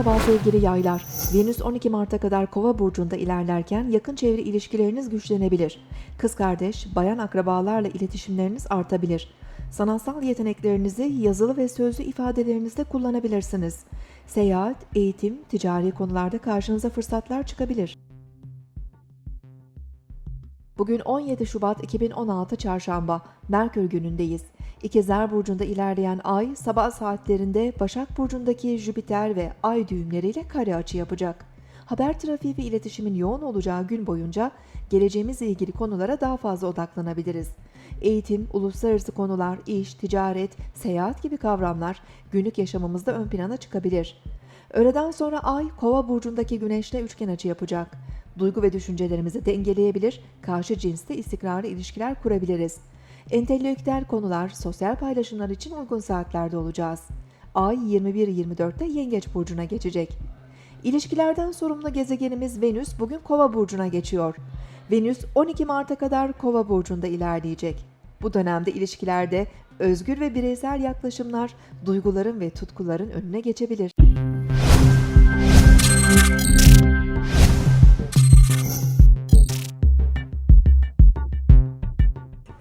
Merhaba sevgili yaylar. Venüs 12 Mart'a kadar Kova burcunda ilerlerken yakın çevre ilişkileriniz güçlenebilir. Kız kardeş, bayan akrabalarla iletişimleriniz artabilir. Sanatsal yeteneklerinizi yazılı ve sözlü ifadelerinizde kullanabilirsiniz. Seyahat, eğitim, ticari konularda karşınıza fırsatlar çıkabilir. Bugün 17 Şubat 2016 Çarşamba, Merkür günündeyiz. İkizler Burcu'nda ilerleyen ay sabah saatlerinde Başak Burcu'ndaki Jüpiter ve Ay düğümleriyle kare açı yapacak. Haber trafiği ve iletişimin yoğun olacağı gün boyunca geleceğimizle ilgili konulara daha fazla odaklanabiliriz. Eğitim, uluslararası konular, iş, ticaret, seyahat gibi kavramlar günlük yaşamımızda ön plana çıkabilir. Öğleden sonra Ay, Kova burcundaki Güneş'le üçgen açı yapacak. Duygu ve düşüncelerimizi dengeleyebilir, karşı cinsle istikrarlı ilişkiler kurabiliriz. Entelektüel konular, sosyal paylaşımlar için uygun saatlerde olacağız. Ay 21-24'te Yengeç burcuna geçecek. İlişkilerden sorumlu gezegenimiz Venüs bugün Kova burcuna geçiyor. Venüs 12 Mart'a kadar Kova burcunda ilerleyecek. Bu dönemde ilişkilerde özgür ve bireysel yaklaşımlar duyguların ve tutkuların önüne geçebilir.